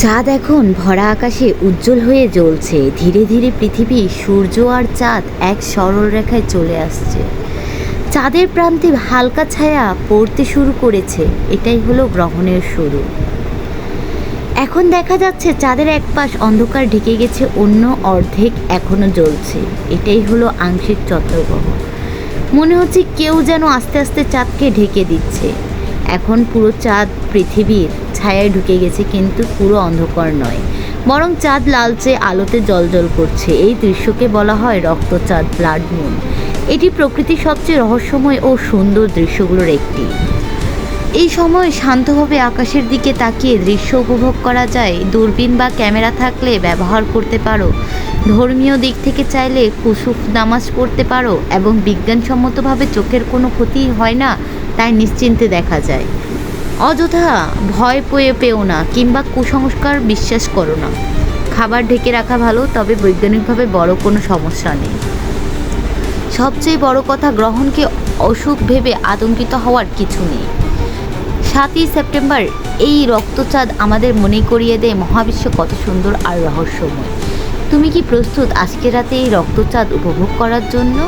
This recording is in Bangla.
চাঁদ এখন ভরা আকাশে উজ্জ্বল হয়ে জ্বলছে। ধীরে ধীরে পৃথিবী সূর্য আর চাঁদ এক সরল রেখায় চলে আসছে। চাঁদের প্রান্তে হালকা ছায়া পড়তে শুরু করেছে। এটাই হলো গ্রহণের শুরু। এখন দেখা যাচ্ছে চাঁদের এক পাশ অন্ধকার ঢেকে গেছে, অন্য অর্ধেক এখনও জ্বলছে। এটাই হলো আংশিক চন্দ্রগ্রহণ। মনে হচ্ছে কেউ যেন আস্তে আস্তে চাঁদকে ঢেকে দিচ্ছে। এখন পুরো চাঁদ পৃথিবীর ছায়ায় ঢুকে গেছে, কিন্তু পুরো অন্ধকার নয়। বরং চাঁদ লালচে আলোতে জলজল করছে। এই দৃশ্যকে বলা হয় রক্তচাঁদ ব্লাড মুন। এটি প্রকৃতির সবচেয়ে রহস্যময় ও সুন্দর দৃশ্যগুলোর একটি। এই সময় শান্তভাবে আকাশের দিকে তাকিয়ে দৃশ্য উপভোগ করা যায়। দূরবীন বা ক্যামেরা থাকলে ব্যবহার করতে পারো। ধর্মীয় দিক থেকে চাইলে কুসুফ নামাজ পড়তে পারো এবং বিজ্ঞানসম্মতভাবে চোখের কোনো ক্ষতি হয় না, তাই নিশ্চিন্তে দেখা যায়। অযথা ভয় পেয়ে পেও না কিংবা কুসংস্কার বিশ্বাস করো না। খাবার ঢেকে রাখা ভালো, তবে বৈজ্ঞানিকভাবে বড় কোনো সমস্যা নেই। সবচেয়ে বড় কথা, গ্রহণকে অসুখ ভেবে আতঙ্কিত হওয়ার কিছু নেই। সাতই সেপ্টেম্বর, এই রক্তচাঁদ আমাদের মনে করিয়ে দেয় মহাবিশ্ব কত সুন্দর আর রহস্যময়। তুমি কি প্রস্তুত আজকে রাতে এই রক্তচাঁদ উপভোগ করার জন্য?